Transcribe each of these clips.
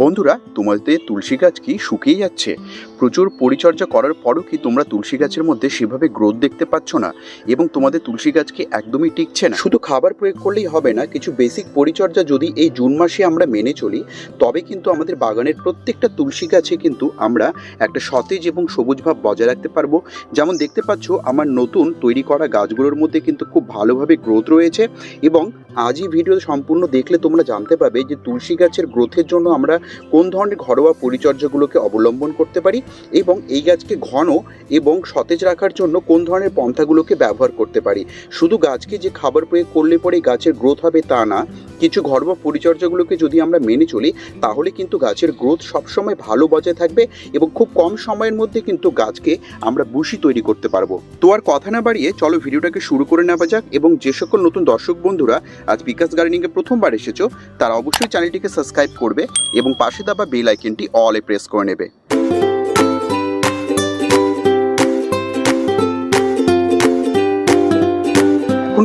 বন্ধুরা, তোমাদের তুলসী গাছ কি শুকিয়ে যাচ্ছে? প্রচুর পরিচর্যা করার পরও কি তোমরা তুলসী গাছের মধ্যে সেভাবে গ্রোথ দেখতে পাচ্ছ না? এবং তোমাদের তুলসী গাছ কি একদমই টিকছে না? শুধু খাবার প্রয়োগ করলেই হবে না, কিছু বেসিক পরিচর্যা যদি এই জুন মাসে আমরা মেনে চলি, তবে কিন্তু আমাদের বাগানের প্রত্যেকটা তুলসী গাছে কিন্তু আমরা একটা সতেজ এবং সবুজ ভাব বজায় রাখতে পারব। যেমন দেখতে পাচ্ছ, আমার নতুন তৈরি করা গাছগুলোর মধ্যে কিন্তু খুব ভালোভাবে গ্রোথ রয়েছে এবং আজই ভিডিও সম্পূর্ণ দেখলে তোমরা জানতে পারবে যে তুলসী গাছের গ্রোথের জন্য আমরা কোন ধরনের ঘরোয়া পরিচর্যাগুলোকে অবলম্বন করতে পারি এবং এই গাছকে ঘন এবং সতেজ রাখার জন্য কোন ধরনের পন্থাগুলোকে ব্যবহার করতে পারি? শুধু গাছকে যে খাবার প্রয়োগ করলে পরে গাছের গ্রোথ হবে তা না, কিছু ঘরোয়া পরিচর্যাগুলোকে যদি আমরা মেনে চলি, তাহলে কিন্তু গাছের গ্রোথ সবসময় ভালো বজায় থাকবে এবং খুব কম সময়ের মধ্যে কিন্তু গাছকে আমরা বুশি তৈরি করতে পারব। তো আর কথা না বাড়িয়ে চলো ভিডিওটাকে শুরু করে নেওয়া যাক এবং যে সকল নতুন দর্শক বন্ধুরা আজ বিকাশ গার্ডেনিংয়ে প্রথমবার এসেছ, তারা অবশ্যই চ্যানেলটিকে সাবস্ক্রাইব করবে এবং পাশে দাবা বেল আইকনটি অলে প্রেস করে নেবে।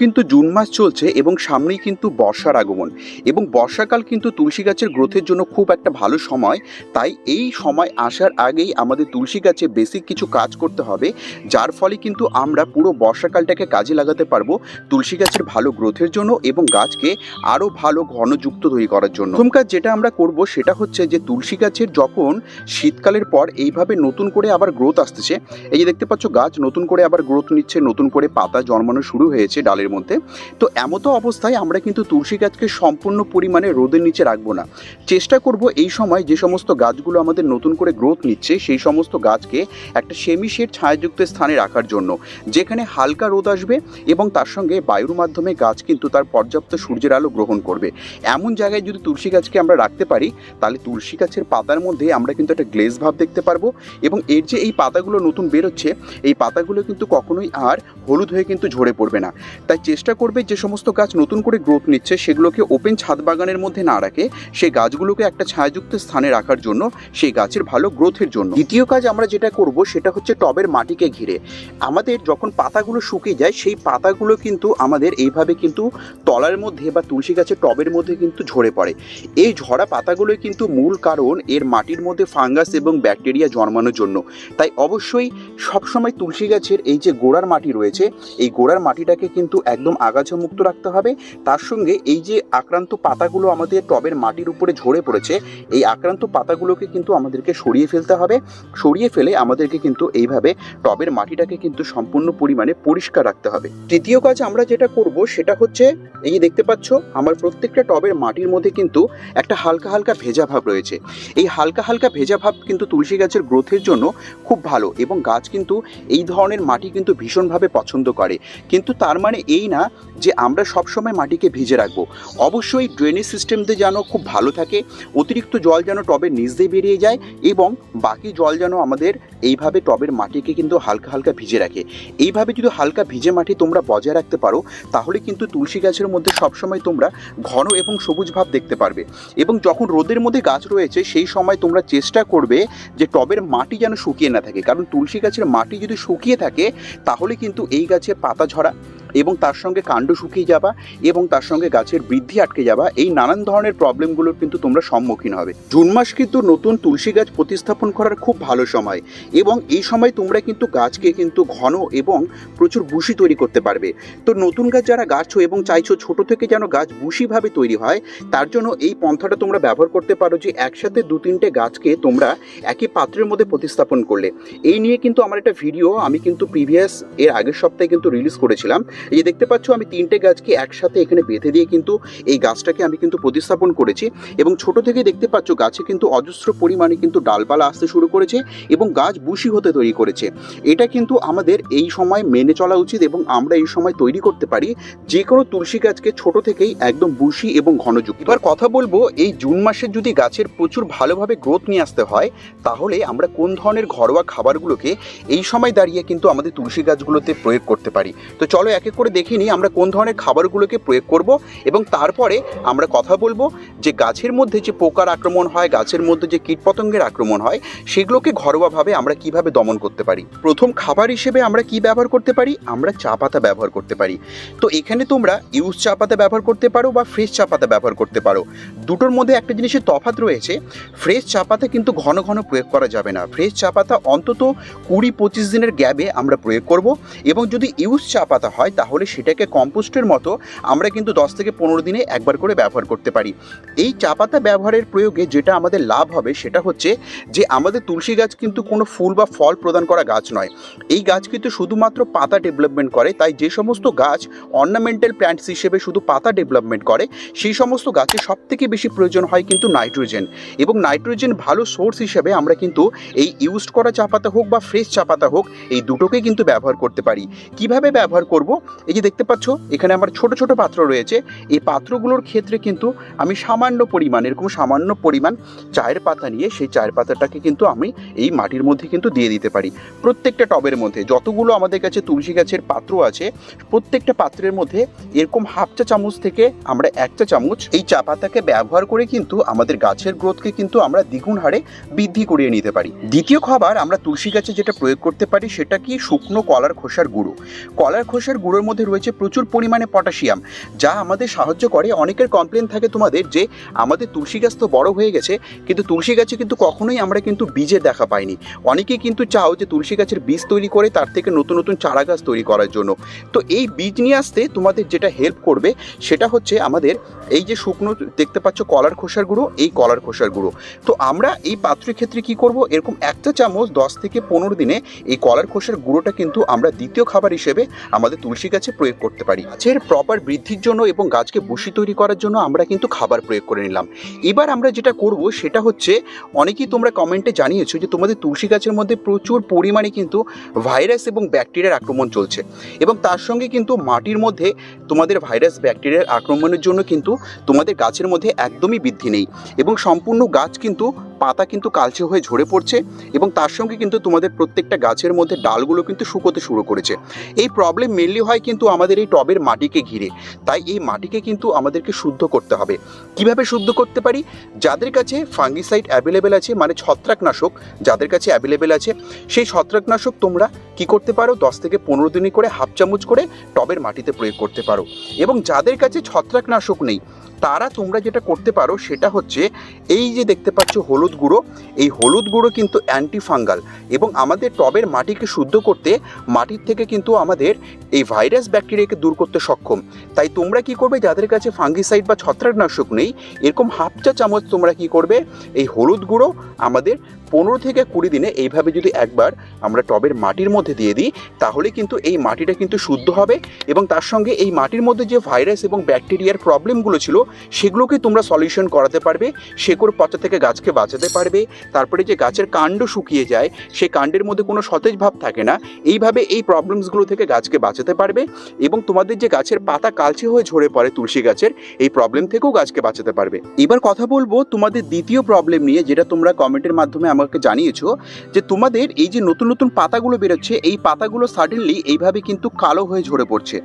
কিন্তু জুন মাস চলছে এবং সামনেই কিন্তু বর্ষার আগমন। এবং বর্ষাকাল কিন্তু তুলসী গাছের গ্রোথের জন্য খুব একটা ভালো সময়। তাই এই সময় আসার আগেই আমাদের তুলসী গাছে বেসিক কিছু কাজ করতে হবে, যার ফলে কিন্তু আমরা পুরো বর্ষাকালটাকে কাজে লাগাতে পারব তুলসী গাছের ভালো গ্রোথের জন্য এবং গাছকে আরও ভালো ঘনযুক্ত তৈরি করার জন্য। প্রথম কাজ যেটা আমরা করব সেটা হচ্ছে যে তুলসী গাছের যখন শীতকালের পর এইভাবে নতুন করে আবার গ্রোথ আসতেছে, এই যে দেখতে পাচ্ছ গাছ নতুন করে আবার গ্রোথ নিচ্ছে, নতুন করে পাতা জন্মানো শুরু হয়েছে, ডালের মধ্যে। তো এমতো অবস্থায় আমরা কিন্তু তুলসী গাছকে সম্পূর্ণ পরিমাণে রোদের নিচে রাখব না। চেষ্টা করব এই সময় যে সমস্ত গাছগুলো আমাদের নতুন করে গ্রোথ নিচ্ছে, সেই সমস্ত গাছকে একটা সেমি শেড ছায়াযুক্ত স্থানে রাখার জন্য। যেখানে হালকা রোদ আসবে এবং তার সঙ্গে বায়ুর মাধ্যমে গাছ কিন্তু তার পর্যাপ্ত সূর্যের আলো গ্রহণ করবে। এমন জায়গায় যদি তুলসী গাছকে আমরা রাখতে পারি, তাহলে তুলসী গাছের পাতার মধ্যে আমরা কিন্তু একটা গ্লেজ ভাব দেখতে পারব এবং এর যে এই পাতাগুলো নতুন বেরোচ্ছে, এই পাতাগুলো কিন্তু কখনোই আর হলুদ হয়ে কিন্তু ঝরে পড়বে না। তাই চেষ্টা করবে যে সমস্ত গাছ নতুন করে গ্রোথ নিচ্ছে, সেগুলোকে ওপেন ছাদ বাগানের মধ্যে না রাখে, সেই গাছগুলোকে একটা ছায়াযুক্ত স্থানে রাখার জন্য, সেই গাছের ভালো গ্রোথের জন্য। দ্বিতীয় কাজ আমরা যেটা করব, সেটা হচ্ছে টবের মাটিকে ঘিরে। আমাদের যখন পাতাগুলো শুকিয়ে যায়, সেই পাতাগুলো কিন্তু আমাদের এইভাবে কিন্তু তলার মধ্যে বা তুলসী গাছের টবের মধ্যে কিন্তু ঝরে পড়ে। এই ঝরা পাতাগুলোই কিন্তু মূল কারণ এর মাটির মধ্যে ফাঙ্গাস এবং ব্যাকটেরিয়া জন্মানোর জন্য। তাই অবশ্যই সবসময় তুলসী গাছের এই যে গোড়ার মাটি রয়েছে, এই গোড়ার মাটিটাকে কিন্তু একদম আগাছা মুক্ত রাখতে হবে। তার সঙ্গে এই যে আক্রান্ত পাতাগুলো আমাদের টবের মাটির উপরে ঝরে পড়েছে, এই আক্রান্ত পাতাগুলোকে কিন্তু আমাদেরকে সরিয়ে ফেলতে হবে। সরিয়ে ফেলে আমাদেরকে কিন্তু এইভাবে টবের মাটিটাকে কিন্তু সম্পূর্ণ পরিমাণে পরিষ্কার রাখতে হবে। তৃতীয় কাজ আমরা যেটা করব সেটা হচ্ছে, এই দেখতে পাচ্ছ, আমার প্রত্যেকটা টবের মাটির মধ্যে কিন্তু একটা হালকা হালকা ভেজা ভাব রয়েছে। এই হালকা হালকা ভেজা ভাব কিন্তু তুলসী গাছের গ্রোথের জন্য খুব ভালো এবং গাছ কিন্তু এই ধরনের মাটি কিন্তু ভীষণভাবে পছন্দ করে। কিন্তু তার মানে এই না যে আমরা সবসময় মাটিকে ভিজে রাখব। অবশ্যই ড্রেনেজ সিস্টেমতে যেন খুব ভালো থাকে, অতিরিক্ত জল যেন টবের নিচ দিয়ে বেরিয়ে যায় এবং বাকি জল যেন আমাদের এইভাবে টবের মাটিকে কিন্তু হালকা হালকা ভিজে রাখে। এইভাবে যদি হালকা ভিজে মাটি তোমরা বজায় রাখতে পারো, তাহলে কিন্তু তুলসী গাছের মধ্যে সবসময় তোমরা ঘন এবং সবুজ ভাব দেখতে পারবে এবং যখন রোদের মধ্যে গাছ রয়েছে, সেই সময় তোমরা চেষ্টা করবে যে টবের মাটি যেন শুকিয়ে না থাকে। কারণ তুলসী গাছের মাটি যদি শুকিয়ে থাকে, তাহলে কিন্তু এই গাছে পাতা ঝরা এবং তার সঙ্গে কাণ্ড শুকিয়ে যাবা এবং তার সঙ্গে গাছের বৃদ্ধি আটকে যাবা, এই নানান ধরনের প্রবলেমগুলোর কিন্তু তোমরা সম্মুখীন হবে। জুন মাস কিন্তু নতুন তুলসী গাছ প্রতিস্থাপন করার খুব ভালো সময় এবং এই সময় তোমরা কিন্তু গাছকে কিন্তু ঘন এবং প্রচুর বুশি তৈরি করতে পারবে। তো নতুন গাছ যারা গাছছো এবং চাইছো ছোট থেকে যেন গাছ বুশিভাবে তৈরি হয়, তার জন্য এই পন্থাটা তোমরা ব্যবহার করতে পারো যে একসাথে দু তিনটে গাছকে তোমরা একই পাত্রের মধ্যে প্রতিস্থাপন করলে। এই নিয়ে কিন্তু আমার একটা ভিডিও আমি কিন্তু প্রিভিয়াস এর আগের সপ্তাহে কিন্তু রিলিজ করেছিলাম। এই যে দেখতে পাচ্ছ, আমি তিনটে গাছকে একসাথে এখানে বেঁধে দিয়ে কিন্তু এই গাছটাকে আমি কিন্তু প্রতিস্থাপন করেছি এবং ছোট থেকে দেখতে পাচ্ছ, গাছে কিন্তু অজস্র পরিমাণে কিন্তু ডালপালা আসতে শুরু করেছে এবং গাছ বুশি হতে তৈরি করেছে। এটা কিন্তু আমাদের এই সময় মেনে চলা উচিত এবং আমরা এই সময় তৈরি করতে পারি। যে কোনো তুলসী গাছকে ছোট থেকেই একদম বুশি এবং ঘনযুক্ত। এবার কথা বলব, এই জুন মাসে যদি গাছের প্রচুর ভালোভাবে গ্রোথ নিয়ে আসতে হয়, তাহলে আমরা কোন ধরনের ঘরোয়া খাবারগুলোকে এই সময় দাঁড়িয়ে কিন্তু আমাদের তুলসী গাছগুলোতে প্রয়োগ করতে পারি? তো চলো একে এক করে দেখে নিই আমরা কোন ধরনের খাবারগুলোকে প্রয়োগ করব এবং তারপরে আমরা কথা বলব যে গাছের মধ্যে যে পোকার আক্রমণ হয়, গাছের মধ্যে যে কীটপতঙ্গের আক্রমণ হয়, সেগুলোকে ঘরোয়াভাবে আমরা কীভাবে দমন করতে পারি? প্রথম খাবার হিসেবে আমরা কি ব্যবহার করতে পারি? আমরা চা পাতা ব্যবহার করতে পারি। তো এখানে তোমরা ইউজ চা পাতা ব্যবহার করতে পারো বা ফ্রেশ চা পাতা ব্যবহার করতে পারো। দুটোর মধ্যে একটা জিনিসের তফাৎ রয়েছে, ফ্রেশ চা পাতা কিন্তু ঘন ঘন প্রয়োগ করা যাবে না। ফ্রেশ চা পাতা অন্তত কুড়ি পঁচিশ দিনের গ্যাবে আমরা প্রয়োগ করব এবং যদি ইউজ চা পাতা হয় তাহলে সেটাকে কম্পোস্টের মতো আমরা কিন্তু দশ থেকে পনেরো দিনে একবার করে ব্যবহার করতে পারি। এই চা পাতা ব্যবহারের প্রয়োগে যেটা আমাদের লাভ হবে সেটা হচ্ছে যে আমাদের তুলসী গাছ কিন্তু কোনো ফুল বা ফল প্রদান করা গাছ নয়। এই গাছ কিন্তু শুধুমাত্র পাতা ডেভেলপমেন্ট করে, তাই যে সমস্ত গাছ অর্নামেন্টাল প্ল্যান্টস হিসেবে শুধু পাতা ডেভেলপমেন্ট করে, সেই সমস্ত গাছে সব থেকে বেশি প্রয়োজন হয় কিন্তু নাইট্রোজেন। এবং নাইট্রোজেন ভালো সোর্স হিসেবে আমরা কিন্তু এই ইউজড করা চা পাতা হোক বা ফ্রেশ চা পাতা হোক, এই দুটোকে কিন্তু ব্যবহার করতে পারি। কীভাবে ব্যবহার করব? এই যে দেখতে পাচ্ছ, এখানে আমার ছোট ছোট পাত্র রয়েছে। এই পাত্রগুলোর ক্ষেত্রে কিন্তু আমি সামান্য পরিমাণ, এরকম সামান্য পরিমাণ চায়ের পাতা নিয়ে সেই চায়ের পাতাটাকে কিন্তু আমি এই মাটির মধ্যে কিন্তু দিয়ে দিতে পারি। প্রত্যেকটা টবের মধ্যে, যতগুলো আমাদের কাছে তুলসী গাছের পাত্র আছে, প্রত্যেকটা পাত্রের মধ্যে এরকম হাফ চা চামচ থেকে আমরা এক চা চামচ এই চা পাতাকে ব্যবহার করে কিন্তু আমাদের গাছের গ্রোথকে কিন্তু আমরা দ্বিগুণ হারে বৃদ্ধি করিয়ে নিতে পারি। দ্বিতীয় খাবার আমরা তুলসী গাছে যেটা প্রয়োগ করতে পারি, সেটা কি শুকনো কলার খোসার গুঁড়ো। কলার খোসার গুঁড়োর মধ্যে রয়েছে প্রচুর পরিমাণে পটাশিয়াম, যা আমাদের সাহায্য করে। অনেকের কমপ্লেন থাকে তোমাদের যে, আমাদের তুলসী গাছ তো বড় হয়ে গেছে, কিন্তু তুলসী গাছে কিন্তু কখনোই আমরা কিন্তু বীজের দেখা পাইনি। অনেকেই কিন্তু চাও যে তুলসী গাছের বীজ তৈরি করে, তার থেকে নতুন নতুন চারা গাছ তৈরি করার জন্য। তো এই বীজ নিয়ে আসতে তোমাদের যেটা হেল্প করবে, সেটা হচ্ছে আমাদের এই যে শুকনো দেখতে পাচ্ছ কলার খোসার গুঁড়ো, এই কলার খোসার গুঁড়ো। তো আমরা এই পাত্রের ক্ষেত্রে কি করব, এরকম একটা চামচ দশ থেকে পনেরো দিনে এই কলার খোসার গুঁড়োটা কিন্তু আমরা দ্বিতীয় খাবার হিসেবে আমাদের তুলসী গাছে প্রয়োগ করতে পারি। গাছের প্রপার বৃদ্ধির জন্য এবং গাছকে বসি তৈরি করার জন্য আমরা কিন্তু খাবার প্রয়োগ করে নিলাম। এবার আমরা যেটা করব সেটা হচ্ছে, অনেকেই তোমরা কমেন্টে জানিয়েছো যে তোমাদের তুলসী গাছের মধ্যে প্রচুর পরিমাণে কিন্তু ভাইরাস এবং ব্যাকটেরিয়ার আক্রমণ চলছে। এবং তার সঙ্গে কিন্তু মাটির মধ্যে তোমাদের ভাইরাস ব্যাকটেরিয়ার আক্রমণের জন্য কিন্তু তোমাদের গাছের মধ্যে একদমই বৃদ্ধি নেই। এবং সম্পূর্ণ গাছ কিন্তু পাতা কিন্তু কালচে হয়ে ঝরে পড়ছে এবং তার সঙ্গে কিন্তু তোমাদের প্রত্যেকটা গাছের মধ্যে ডালগুলো কিন্তু শুকোতে শুরু করেছে। এই প্রবলেম মেনলি হয় কিন্তু আমাদের এই টবের মাটিকে ঘিরে। তাই এই মাটিকে কিন্তু আমাদেরকে শুদ্ধ করতে হবে। কীভাবে শুদ্ধ করতে পারি? যাদের কাছে ফাঙ্গিসাইড অ্যাভেলেবেল আছে মানে ছত্রাকনাশক যাদের কাছে অ্যাভেলেবেল আছে, সেই ছত্রাকনাশক তোমরা কি করতে পারো? দশ থেকে পনেরো দিনই করে হাফ চামচ করে টবের মাটিতে প্রয়োগ করতে পারো। এবং যাদের কাছে ছত্রাকনাশক নেই তারা তোমরা যেটা করতে পারো সেটা হচ্ছে এই যে দেখতে পাচ্ছ হলুদ গুঁড়ো, এই হলুদ গুঁড়ো কিন্তু অ্যান্টি ফাঙ্গাল এবং আমাদের টবের মাটিকে শুদ্ধ করতে মাটির থেকে কিন্তু আমাদের এই ভাইরাস ব্যাকটেরিয়াকে দূর করতে সক্ষম। তাই তোমরা কি করবে? যাদের কাছে ফাঙ্গিসাইড বা ছত্রাকনাশক নেই, এরকম হাফ চা চামচ তোমরা কি করবে? এই হলুদ গুঁড়ো আমাদের পনেরো থেকে কুড়ি দিনে এইভাবে যদি একবার আমরা টবের মাটির মধ্যে দিয়ে দিই, তাহলে কিন্তু এই মাটিটা কিন্তু শুদ্ধ হবে এবং তার সঙ্গে এই মাটির মধ্যে যে ভাইরাস এবং ব্যাকটেরিয়ার প্রবলেমগুলো ছিল, সেগুলোকে তোমরা সলিউশন করাতে পারবে, শেকড় পচা থেকে গাছকে বাঁচাতে পারবে, তারপরে যে গাছের কাণ্ড শুকিয়ে যায় সেই কাণ্ডের মধ্যে কোনো সতেজ ভাব থাকে না, এইভাবে এই প্রবলেমসগুলো থেকে গাছকে বাঁচাতে পারবে এবং তোমাদের যে গাছের পাতা কালচে হয়ে ঝরে পড়ে তুলসী গাছের, এই প্রবলেম থেকেও গাছকে বাঁচাতে পারবে। এবার কথা বলব তোমাদের দ্বিতীয় প্রবলেম নিয়ে, যেটা তোমরা কমেন্টের মাধ্যমে আমাকে জানিয়েছো যে তোমাদের এই যে নতুন নতুন পাতাগুলো বেরোচ্ছে, এই পাতাগুলো সাডেনলি এইভাবে কিন্তু কালো হয়ে ঝরে পড়ছে।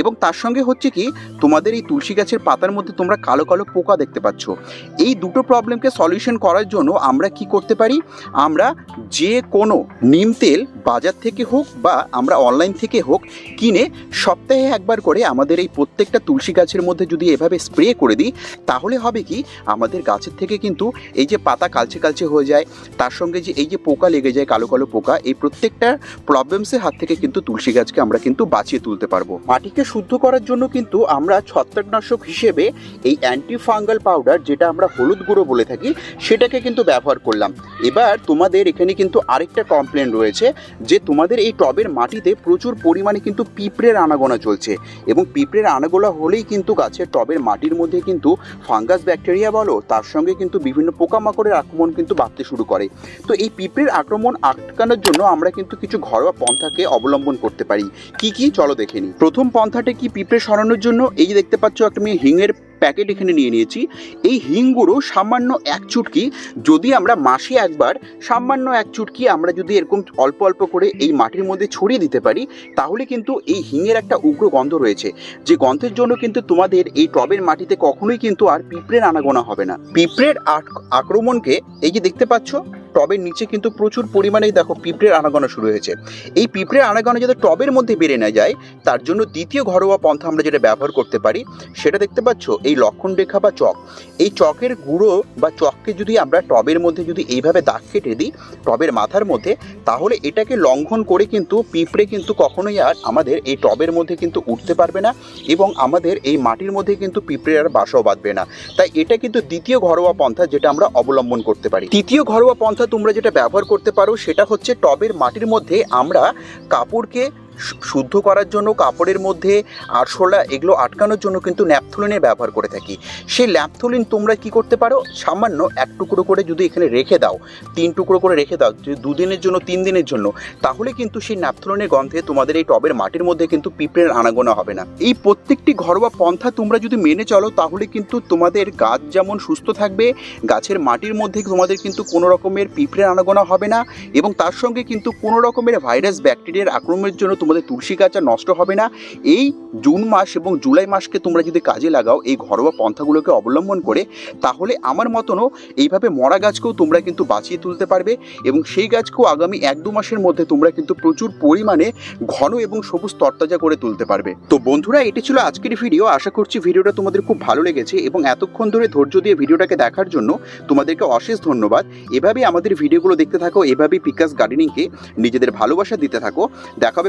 এবং তার সঙ্গে হচ্ছে কি, তোমাদের এই তুলসী গাছের পাতার মধ্যে তোমরা কালো কালো পোকা দেখতে পাচ্ছ। এই দুটো প্রবলেমকে সলিউশন করার জন্য আমরা কি করতে পারি? আমরা যে কোনো নিম তেল বাজার থেকে হোক বা আমরা অনলাইন থেকে হোক কিনে সপ্তাহে একবার করে আমাদের এই প্রত্যেকটা তুলসী গাছের মধ্যে যদি এভাবে স্প্রে করে দিই, তাহলে হবে কি, আমাদের গাছের থেকে কিন্তু এই যে পাতা কালচে কালচে হয়ে যায় তার সঙ্গে যে এই যে পোকা লেগে যায়, কালো কালো পোকা, এই প্রত্যেকটা প্রবলেমসের হাত থেকে কিন্তু তুলসী গাছকে আমরা কিন্তু বাঁচিয়ে তুলতে পারব। মাটিকে শুদ্ধ করার জন্য কিন্তু আমরা ছত্রাকনাশক হিসেবে এই অ্যান্টি ফাঙ্গাল পাউডার যেটা আমরা হলুদ গুঁড়ো বলে থাকি, সেটাকে কিন্তু ব্যবহার করলাম। এবার তোমাদের এখানে কিন্তু আরেকটা কমপ্লেন রয়েছে, যে তোমাদের এই টবের মাটিতে প্রচুর পরিমাণে কিন্তু পিঁপড়ের আনাগোনা চলছে এবং পিঁপড়ের আনাগোনা হলেই কিন্তু গাছের টবের মাটির মধ্যে কিন্তু ফাঙ্গাস ব্যাকটেরিয়া বলো, তার সঙ্গে কিন্তু বিভিন্ন পোকামাকড়ের আক্রমণ কিন্তু বাড়তে শুরু করে। তো এই পিঁপড়ের আক্রমণ আটকানোর জন্য আমরা কিন্তু কিছু ঘরোয়া পন্থাকে অবলম্বন করতে পারি। কি কি? চলো দেখে নিই। প্রথম পন্থাটা কি পিঁপড়ে সরানোর জন্য? এই যে দেখতে পাচ্ছ, একটা আমি হিঙের প্যাকেট এখানে নিয়ে নিয়েছি। এই হিং গুঁড়ো সামান্য এক চুটকি, যদি আমরা মাসে একবার সামান্য এক চুটকি আমরা যদি এরকম অল্প অল্প করে এই মাটির মধ্যে ছড়িয়ে দিতে পারি, তাহলে কিন্তু এই হিঙের একটা উগ্র গন্ধ রয়েছে। যে গন্ধের জন্য কিন্তু তোমাদের এই টবের মাটিতে কখনোই কিন্তু আর পিঁপড়ের আনাগোনা হবে না। পিঁপড়ের আক- আক্রমণকে এই যে দেখতে পাচ্ছ টবের নিচে কিন্তু প্রচুর পরিমাণেই দেখো পিঁপড়ের আনাগোনা শুরু হয়েছে। এই পিঁপড়ের আনাগোনা যাতে টবের মধ্যে বেড়ে না যায়, তার জন্য দ্বিতীয় ঘরোয়া পন্থা আমরা যেটা ব্যবহার করতে পারি, সেটা দেখতে পাচ্ছ, এই লক্ষণ রেখা বা চক। এই চকের গুঁড়ো বা চককে যদি আমরা টবের মধ্যে যদি এইভাবে দাগ কেটে দিই, টবের মাথার মধ্যে, তাহলে এটাকে লঙ্ঘন করে কিন্তু পিঁপড়ে কিন্তু কখনোই আর আমাদের এই টবের মধ্যে কিন্তু উঠতে পারবে না এবং আমাদের এই মাটির মধ্যে কিন্তু পিঁপড়ে আর বাসাও বাঁধবে না। তাই এটা কিন্তু দ্বিতীয় ঘরোয়া পন্থা যেটা আমরা অবলম্বন করতে পারি। তৃতীয় ঘরোয়া পন্থা তোমরা যেটা ব্যবহার করতে পারো সেটা হচ্ছে টবের মাটির মধ্যে আমরা কাপড়কে শুদ্ধ করার জন্য কাপড়ের মধ্যে আরশোলা এগুলো আটকানোর জন্য কিন্তু ন্যাপথলিনের ব্যবহার করে থাকি। সেই ল্যাপথলিন তোমরা কি করতে পারো? সামান্য এক টুকরো করে যদি এখানে রেখে দাও, তিন টুকরো করে রেখে দাও দুদিনের জন্য, তিন দিনের জন্য, তাহলে কিন্তু সেই ন্যাপথলিনের গন্ধে তোমাদের এই টবের মাটির মধ্যে কিন্তু পিঁপড়ের আনাগোনা হবে না। এই প্রত্যেকটি ঘরোয়া পন্থা তোমরা যদি মেনে চলো, তাহলে কিন্তু তোমাদের গাছ যেমন সুস্থ থাকবে, গাছের মাটির মধ্যে তোমাদের কিন্তু কোনো রকমের পিঁপড়ের আনাগোনা হবে না এবং তার সঙ্গে কিন্তু কোনো রকমের ভাইরাস, ব্যাকটেরিয়ার আক্রমণের জন্য তোমাদের তুলসী গাছ আর নষ্ট হবে না। এই জুন মাস এবং জুলাই মাসকে তোমরা যদি কাজে লাগাও, এই ঘরোয়া পন্থাগুলোকে অবলম্বন করে, তাহলে আমার মতনও এইভাবে মরা গাছকেও তোমরা কিন্তু বাঁচিয়ে তুলতে পারবে এবং সেই গাছকেও আগামী এক দু মাসের মধ্যে তোমরা কিন্তু প্রচুর পরিমাণে ঘন এবং সবুজ তরতাজা করে তুলতে পারবে। তো বন্ধুরা, এটি ছিল আজকের ভিডিও। আশা করছি ভিডিওটা তোমাদের খুব ভালো লেগেছে এবং এতক্ষণ ধরে ধৈর্য দিয়ে ভিডিওটাকে দেখার জন্য তোমাদেরকে অশেষ ধন্যবাদ। এভাবেই আমাদের ভিডিওগুলো দেখতে থাকো, এভাবেই পিকাস গার্ডেনিংকে নিজেদের ভালোবাসা দিতে থাকো। দেখাবে